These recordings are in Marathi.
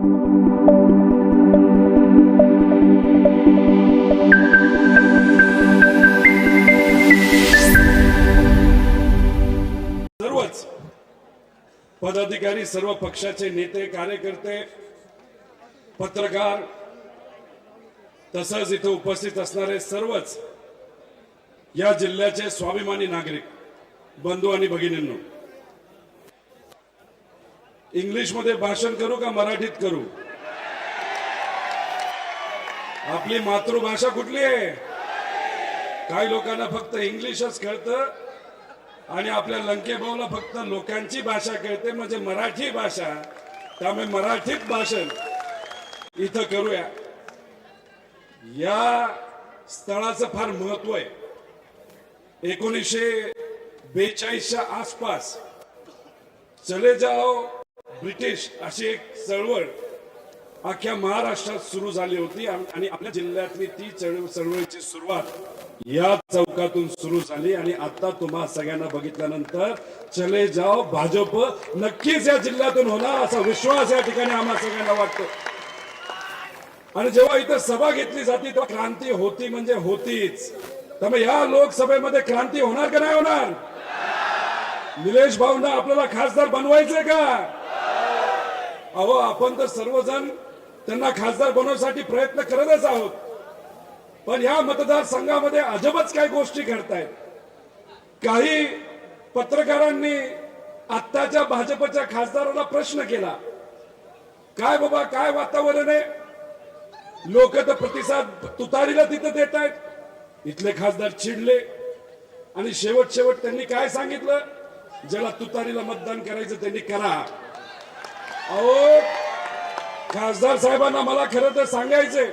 सर्वच पदाधिकारी सर्व पक्षाचे नेते कार्यकर्ते पत्रकार तसंच इथं उपस्थित असणारे सर्वच या जिल्ह्याचे स्वाभिमानी नागरिक बंधू आणि भगिनींनो इंग्लिशमध्ये भाषण करू का मराठीत करू? आपली मातृभाषा कुठली आहे? काही लोकांना फक्त इंग्लिशच कळतं आणि आपल्या लंकेभाऊला फक्त लोकांची भाषा कळते म्हणजे मराठी भाषा. त्यामुळे मराठीत भाषण इथं करूया. या स्थळाचं फार महत्त्व आहे. एकोणीसशे बेचाळीसच्या आसपास चले जाओ ब्रिटिश अशी एक चळवळ अख्ख्या महाराष्ट्रात सुरू झाली होती आणि आपल्या जिल्ह्यातली ती चळवळ चळवळीची सुरुवात या चौकातून सुरू झाली आणि आता तुम्हा सगळ्यांना बघितल्यानंतर चले जाओ भाजप नक्कीच या जिल्ह्यातून होणार असा विश्वास या ठिकाणी आम्हा सगळ्यांना वाटतो. आणि जेव्हा इथं सभा घेतली जाते तेव्हा क्रांती होती म्हणजे होतीच. त्यामुळे या लोकसभेमध्ये क्रांती होणार का नाही होणार? निलेश भाऊंना आपल्याला खासदार बनवायचंय का? अहो आपण तर सर्वजण त्यांना खासदार बनवण्यासाठी प्रयत्न करतच आहोत. पण या मतदारसंघामध्ये अजबच काही गोष्टी घडतायत. काही पत्रकारांनी आत्ताच्या भाजपच्या खासदाराला प्रश्न केला काय बाबा काय वातावरण आहे? लोक तर प्रतिसाद तुतारीला तिथं देत आहेत इथले खासदार चिडले आणि शेवट शेवट त्यांनी काय सांगितलं? ज्याला तुतारीला मतदान करायचं त्यांनी करा. अहो खासदार साहेबांना मला खरं तर सांगायचंय.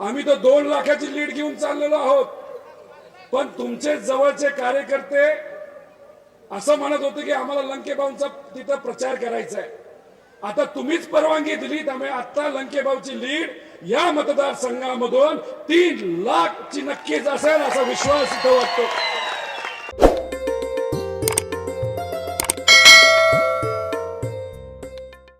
आम्ही तर दोन लाखाची लीड घेऊन चाललेलो आहोत. पण तुमचे जवळचे कार्यकर्ते असं म्हणत होते की आम्हाला लंकेबाऊंचा तिथं प्रचार करायचा आहे आता तुम्हीच परवानगी दिली त्यामुळे आता लंकेबाऊची लीड या मतदारसंघामधून तीन लाखची नक्कीच असेल असा विश्वास इथं वाटतो.